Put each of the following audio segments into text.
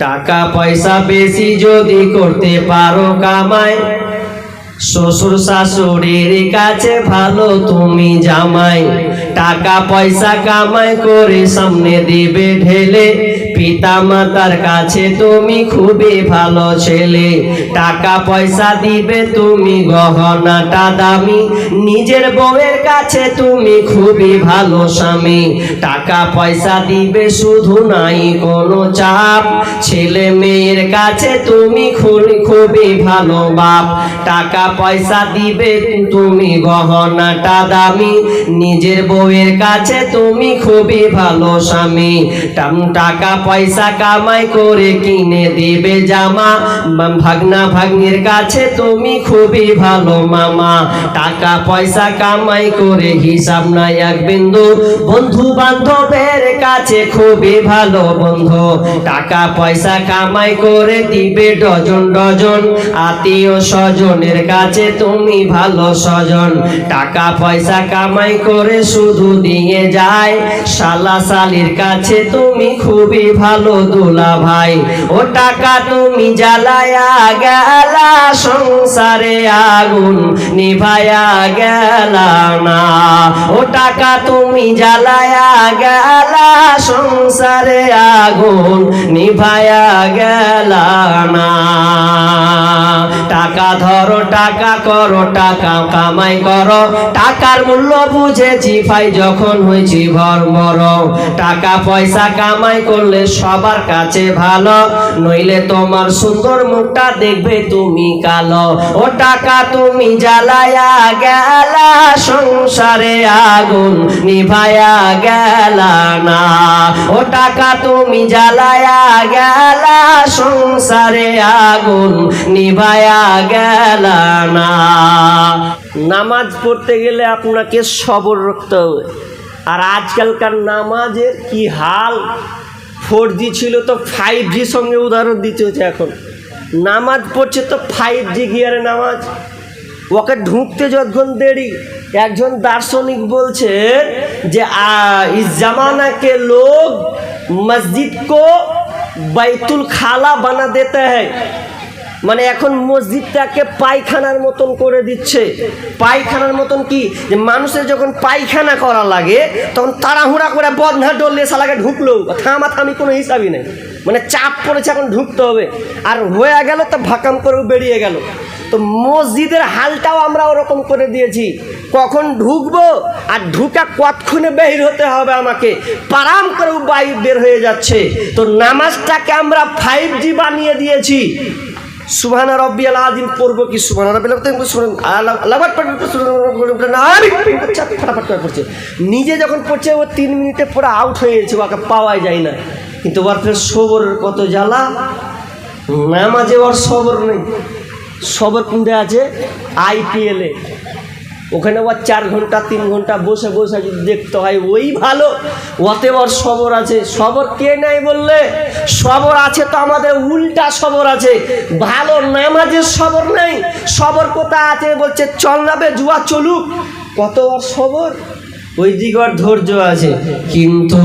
টাকা পয়সা বেশি যদি করতে পারো কামাই। শ্বশুর শাশুড়ির কাছে ভালো তুমি জামাই। টাকা পয়সা কামাই করে সামনে দিবে ঢেলে। পিতা কাছে তুমি খুবই ভালো ছেলে। টাকা পয়সা দিবে তুমি গহনাটা দামি। নিজের বউয়ের কাছে তুমি খুবই ভালো স্বামী। টাকা পয়সা দিবে শুধু নাই কোনো চাপ। ছেলে মেয়ের কাছে তুমি খুবই ভালো বাপ। টাকা পয়সা দিবে তুমি গহনাটা দামি। নিজের বউয়ের কাছে তুমি খুবই ভালো স্বামী। টাকা পয়সা কামাই করে কিনে দিবে জামা। ভাগনা ভাগ্নির কাছে তুমি খুবই ভালো মামা। টাকা পয়সা কামাই করে হিসাব নাই এক বিন্দু। বন্ধু বান্ধবের কাছে খুবই ভালো বন্ধু। টাকা পয়সা কামাই করে দিবে ডজন ডজন। আত্মীয় স্বজনের কাছে তুমি ভালো স্বজন। টাকা পয়সা কামাই করে শুধু দিয়ে যায়। শালা শালির কাছে তুমি খুবই ভালো দুলা ভাই ও টাকা তুমি জ্বালায়া গেলা, সংসারে আগুন নিভায়া গেলা না। ও টাকা তুমি জ্বালায়া গেলা, সংসারে আগুন নিভায়া গেলা না। টাকা ধরো, টাকা করো, টাকা কামাই করো, টাকার মূল্য বুঝেছি ভাই, যখন হয়েছি ভর বড় টাকা পয়সা কামাই করলে সবার কাছে ভালো, নইলে তোমার সুন্দর মুখটা দেখবে তুমি কালো। ও টাকা তুমি জ্বালায়া গেলা, সংসারে আগুন নিভায়া গেলা না। ও টাকা তুমি জ্বালায়া গেলা, সংসারে আগুন নিভায়া গেলা না। নামাজ পড়তে গেলে আপনাকে সবর রাখতে হবে। আর আজকালকার নামাজের কি হাল? ফোর জি ছিল তো ফাইভ জি সঙ্গে উদাহরণ দিতে হচ্ছে এখন নামাজ পড়ছে তো ফাইভ জি গিয়ারে নামাজ ওকে ঢুকতে যতক্ষণ দেরি একজন দার্শনিক বলছে যে আ, ইস জামানা के लोग मस्जिद को बैतुल खाला बना देते हैं মানে এখন মসজিদটাকে পায়খানার মতন করে দিচ্ছে। পায়খানার মতন কি? যে মানুষের যখন পায়খানা করা লাগে, তখন তাড়াহুড়া করে বদনা ডললে সালাকে ঢুকলো। থামা থামি কোনো হিসাবই নেই। মানে চাপ পড়েছে এখন ঢুকতে হবে। আর হয়ে গেল তো ভাকাম করেও বেরিয়ে গেল। তো মসজিদের হালটাও আমরা ওরকম করে দিয়েছি। কখন ঢুকবো? আর ঢুকা কতক্ষণে বের হতে হবে আমাকে? পারাম করেও বাইর বের হয়ে যাচ্ছে। তো নামাজটাকে আমরা ফাইভ জি বানিয়ে দিয়েছি। সুবহানা রব্বিয়াল আযীম পড়ব কি সুবহানা রব্বিয়াল আযীম? সুবহান পাঠ ফটাফট করে পড়ছে। নিজে যখন পড়ছে, ও তিন মিনিটে পরে আউট হয়ে গেছে, ওকে পাওয়াই যায় না। কিন্তু ওর ফের সবরের কত জ্বালা। নামাজে ওর সবর নেই। সবর কোনটা আছে? আইপিএলে ওখানে আবার চার ঘণ্টা, তিন ঘণ্টা বসে বসে যদি দেখতে হয়, ওই ভালো। ওতে ওর সবর আছে। সবর কে নাই বললে? সবর আছে তো আমাদের, উল্টা সবর আছে। ভালো নামাজের সবর নাই। সবর কোথায় আছে? বলছে, চল নাবে জুয়া চলুক। কত ওর সবর? ওই দিক ওর ধৈর্য আছে। কিন্তু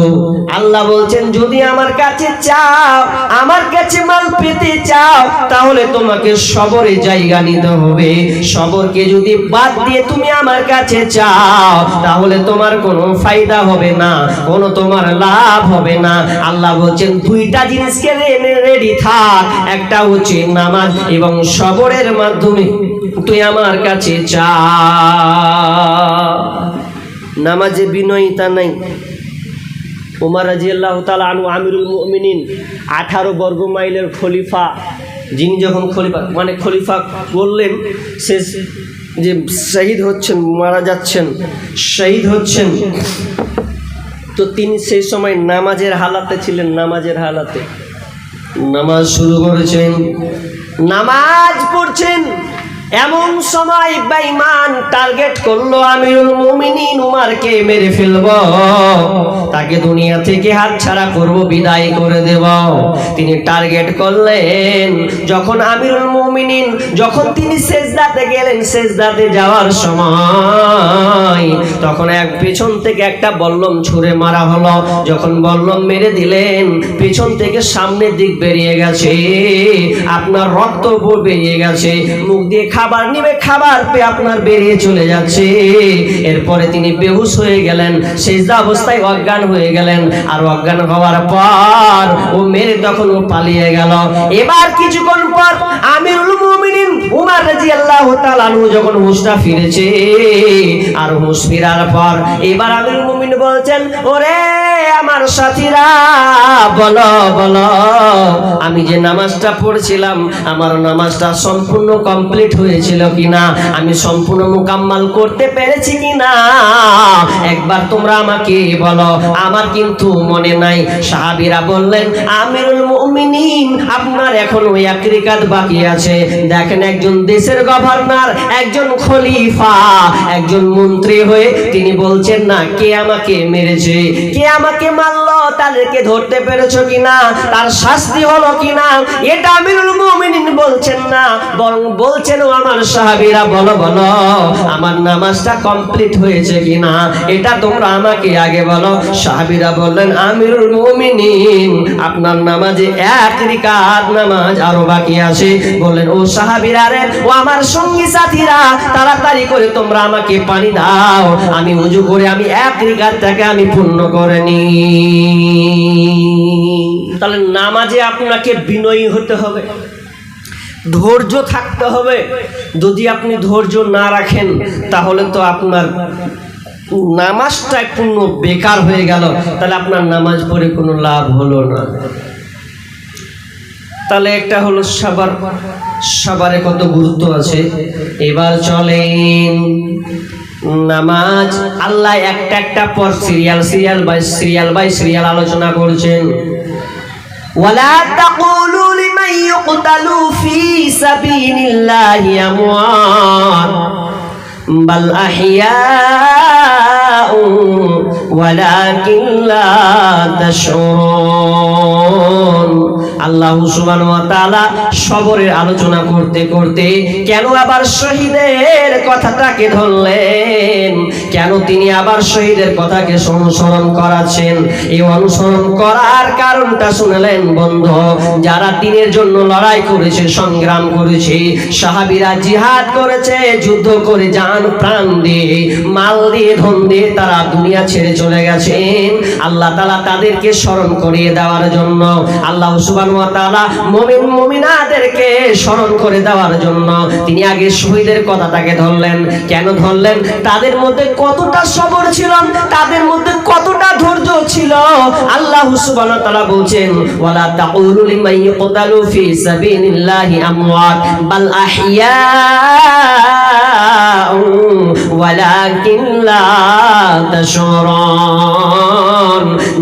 আল্লাহ বলছেন, যদি আমার কাছে চাও, আমার কাছে মাল পেতে চাও, তাহলে তোমাকে সবরে জায়গা নিতে হবে। সবরকে যদি বাদ দিয়ে তুমি আমার কাছে চাও, তাহলে তোমার কোনো ফায়দা হবে না, কোনো তোমার লাভ হবে না। আল্লাহ বলছেন, দুইটা জিনিসকে রেডি থাক। একটা হচ্ছে নামাজ এবং সবরের মাধ্যমে তুই আমার কাছে চা। নামাজে বিনয়িতা নাই। উমার রাজি আল্লাহ তালা আনু আমিরুল মুমিনিন, আঠারো বর্গ মাইলের খলিফা। যিনি যখন খলিফা মানে খলিফা বললেন সে যে শহীদ হচ্ছেন, মারা যাচ্ছেন, শহীদ হচ্ছেন। তো তিনি সেই সময় নামাজের হালাতে ছিলেন, নামাজের হালাতে। নামাজ শুরু করেছেন। নামাজ পড়ছেন। এমন সময় বেঈমান টার্গেট করল আমিরুল মুমিনিন উমারকে মেরে ফেলব। তাকে দুনিয়া থেকে হাত ছাড়া করব, বিদায় করে দেব। তিনি টার্গেট করলেন, যখন আমিরুল মুমিনিন, যখন তিনি সেজদাতে গেলেন, সেজদাতে যাওয়ার সময় তখন এক পেছন থেকে একটা বল্লম ছুঁড়ে মারা হলো। যখন বল্লম মেরে দিলেন, পেছন থেকে সামনের দিক বেরিয়ে গেছে। আপনার রক্ত বেরিয়ে গেছে। মুখ দিয়ে খাবার নিবে, খাবার পেয়ে আপনার বেরিয়ে চলে যাচ্ছে। এরপরে তিনি বেহুশ হয়ে গেলেন সেজদা অবস্থায় অজ্ঞান হয়ে গেলেন। আর অজ্ঞান হওয়ার পর ও মেরে তখন ও পালিয়ে গেল। এবার কিছুক্ষণ পর আমিরুল মুমিনিন উমার যখন ফিরেছে, আর পর এবার আমিরুল মুমিন বলছেন, ওরে আমার সাথীরা আমি যে নামাজটা পড়ছিলাম, আমার নামাজটা সম্পূর্ণ কমপ্লিট হয়েছিল কিনা? আমি সম্পূর্ণ মোকাম্মাল করতে পেরেছি কিনা? একবার তোমরা আমাকে বলো। আমার কিন্তু মনে নাই। সাহাবীরা বললেন, আমিরুল মুমিনিন, আপনার এখনও এক বাকি আছে। দেখেন একজন দেশের গভর্নর, একজন খলিফা, একজন মন্ত্রী হয়ে তিনি বলছেন, না, কে আমাকে মেরেছে? কে আমাকে মারলো? তাদেরকে ধরতে পেরেছ কিনা? তার শাস্তি হলো কিনা? এটা আমিরুল মুমিনিন বলছেন না, বরং বলছেন আমার সাহাবীরা, বলো বলো, আমার নামাজটা কমপ্লিট হয়েছে কিনা? এটা তোমরা আমাকে আগে বলো। সাহাবীরা বললেন, আমিরুল মুমিনিন, আপনার নামাজে এক রিকাত নামাজ আরও বাকি আছে। বললেন, ও সাহাবীরা রে, ও আমার সঙ্গী সাথীরা, তাড়াতাড়ি করে তোমরা আমাকে পানি দাও। আমি উজু করে, আমি এক রিকাতটাকে আমি পূর্ণ করে নি তাহলে নামাজে আপনাকে বিনয়ী হতে হবে। ধৈর্য থাকতে হবে। যদি আপনি ধৈর্য না রাখেন, তাহলে তো আপনার নামাজটাই পূর্ণ বেকার হয়ে গেল। তাহলে আপনার নামাজ পড়ে কোনো লাভ হলো না। তাহলে একটা হলো সবার, সবারে কত গুরুত্ব আছে। এবার চলেন। নামাজ আল্লাহ একটা একটা পর serial serial by serial by serial আলোচনা করছেন ولا تقولوا لمن يقتل في سبيل الله أموات بل أحياء ولكن لا تشعرون আল্লাহ সবরের আলোচনা করতে করতে কেন আবার শহীদের কথাটাকে ধরলেন? কেন তিনি আবার শহীদের কথাকে অনুসরণ করাচ্ছেন? এই অনুসরণ করার কারণটা শুনলেন বন্ধু, যারা দিনের জন্য লড়াই করেছে, সংগ্রাম করেছে, সাহাবিরা জিহাদ করেছে, যুদ্ধ করে যান, প্রাণ দিয়ে, মাল দিয়ে, ধন দিয়ে তারা দুনিয়া ছেড়ে চলে গেছেন। আল্লাহ তাআলা তাদেরকে স্মরণ করিয়ে দেওয়ার জন্য আল্লাহ সুবহানাহু স্মরণ করে দেওয়ার জন্য। তিনি আগে শহীদের কথাটাকে ধরলেন। কেন ধরলেন? তাদের মধ্যে কতটা সবর ছিল, তাদের মধ্যে কতটা ধৈর্য ছিল? আল্লাহ তাআলা বলছেন, ওয়ালা তাকুলু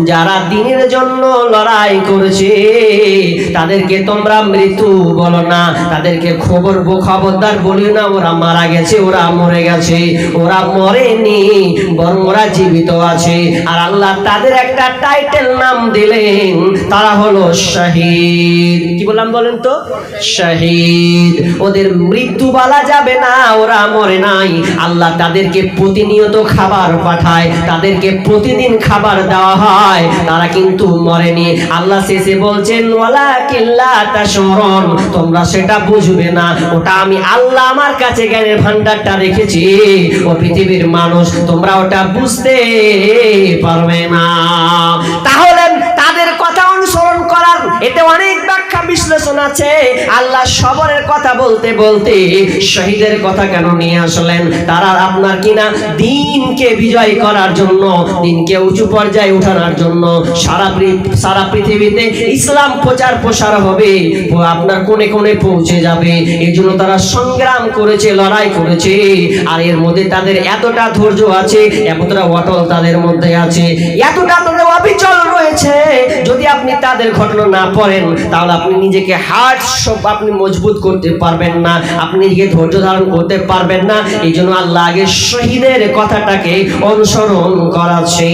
যারা দিনের জন্য লড়াই করেছে, তাদেরকে তোমরা মৃত্যু বলো না। তাদেরকে খবর খবরদার বলি না, ওরা মারা গেছে, ওরা মরে গেছে, ওরা মরেনি, বরং ওরা জীবিত আছে। আর আল্লাহ তাদের একটা টাইটেল নাম দিলেন, তারা হলো শহীদ। কি বললাম বলেন তো? শহীদ। ওদের মৃত্যু বলা যাবে না, ওরা মরে নাই। আল্লাহ তাদেরকে প্রতিনিয়ত খাবার পাঠায়, তাদেরকে প্রতিদিন খাবার দেওয়া হয়। তারা কিন্তু মরেনি। আল্লাহ শেষে বলছেন তোমরা সেটা বুঝবে না। ওটা আমি আল্লাহ আমার কাছে জ্ঞানের ভান্ডারটা রেখেছি। ও পৃথিবীর মানুষ, তোমরা ওটা বুঝতে পারবে না। তাহলে তাদের এতে অনেক ব্যাখ্যা বিশ্লেষণ আছে। আল্লাহ সবরের কথা বলতে বলতে শহীদের কথা কেন নিয়ে আসলেন? তারা আপনার কিনা দিনকে বিজয় করার জন্য, দিনকে উঁচু পর্যায়ে উঠানোর জন্য সারা সারা পৃথিবীতে ইসলাম প্রচার প্রসার হবে। আপনার কোণে কোণে পৌঁছে যাবে। এই জন্য তারা সংগ্রাম করেছে, লড়াই করেছে। আর এর মধ্যে তাদের এতটা ধৈর্য আছে, এতটা অটল তাদের মধ্যে আছে। এতটা অবিচল রয়েছে। যদি আপনি তাদের ঘটনা না পড়েন, তাহলে আপনি নিজেকে হার্ট সব আপনি মজবুত করতে পারবেন না। আপনি নিজেকে ধৈর্য ধারণ করতে পারবেন না। এই জন্য আল্লাহ আগে শহীদের কথাটাকে অনুসরণ করাছে